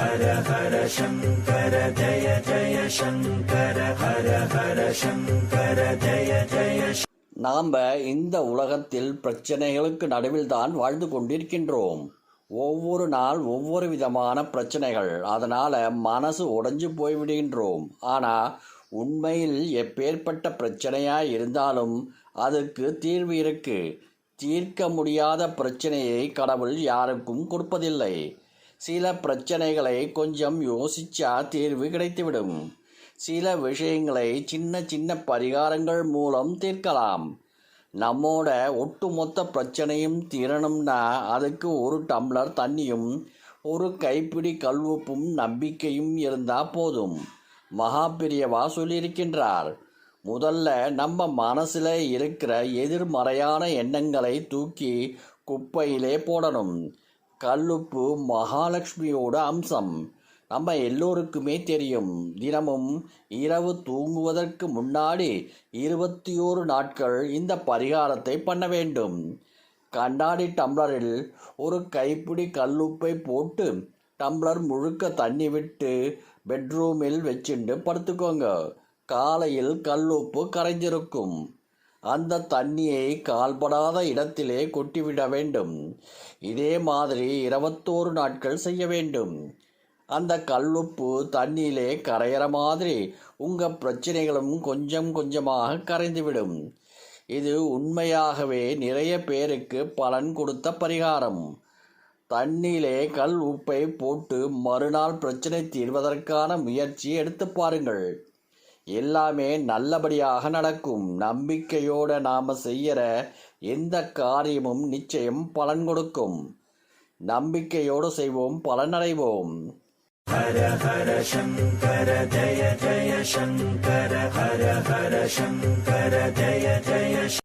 ஹர ஹர சங்கர ஜய ஜய சங்கர ஹர ஹர சங்கர ஜய ஜய நாம் இந்த உலகத்தில் பிரச்சனைகளுக்கு நடுவில் தான் வாழ்ந்து கொண்டிருக்கின்றோம். ஒவ்வொரு நாள் ஒவ்வொரு விதமான பிரச்சனைகள். அதனால் மனசு உடைஞ்சு போய்விடுகின்றோம். ஆனால் உண்மையில் எப்பேற்பட்ட பிரச்சனையாக இருந்தாலும் அதுக்கு தீர்வு இருக்குது தீர்க்க முடியாத பிரச்சனையை கடவுள் யாருக்கும் கொடுப்பதில்லை. சில பிரச்சனைகளை கொஞ்சம் யோசிச்சா தீர்வு கிடைத்துவிடும். சில விஷயங்களை சின்ன சின்ன பரிகாரங்கள் மூலம் தீர்க்கலாம். நம்மோட ஒட்டுமொத்த பிரச்சனையும் தீரணும்னா அதுக்கு ஒரு டம்ளர் தண்ணியும் ஒரு கைப்பிடி கல்வப்பும் நம்பிக்கையும் இருந்தால் போதும். மகாபிரியவா சொல்லியிருக்கின்றார். முதல்ல நம்ம மனசில் இருக்கிற எதிர்மறையான எண்ணங்களை தூக்கி குப்பையிலே போடணும். கல்லுப்பு மகாலட்சுமியோட அம்சம். நம்ம எல்லோருக்குமே தெரியும். தினமும் இரவு தூங்குவதற்கு முன்னாடி இருபத்தி ஓரு நாட்கள் இந்த பரிகாரத்தை பண்ண வேண்டும். கண்ணாடி டம்ளரில் ஒரு கைப்பிடி கல்லுப்பை போட்டு டம்ளர் முழுக்க தண்ணி விட்டு பெட்ரூமில் வச்சுண்டு படுத்துக்கோங்க. காலையில் கல்லுப்பு கரைஞ்சிருக்கும். அந்த தண்ணியை கால்படாத இடத்திலே கொட்டிவிட வேண்டும். இதே மாதிரி இருபத்தோரு நாட்கள் செய்ய வேண்டும். அந்த கல்லுப்பு தண்ணியிலே கரையிற மாதிரி உங்கள் பிரச்சனைகளும் கொஞ்சம் கொஞ்சமாக கரைந்துவிடும். இது உண்மையாகவே நிறைய பேருக்கு பலன் கொடுத்த பரிகாரம். தண்ணியிலே கல் உப்பை போட்டு மறுநாள் பிரச்சனை தீர்வதற்கான முயற்சி எடுத்து பாருங்கள். எல்லாமே நல்லபடியாக நடக்கும். நம்பிக்கையோட நாம செய்கிற எந்த காரியமும் நிச்சயம் பலன் கொடுக்கும். நம்பிக்கையோடு செய்வோம் பலனடைவோம். ஹர ஹர சங்கர ஜய ஜய சங்கர ஹர ஹர சங்கர ஜய ஜய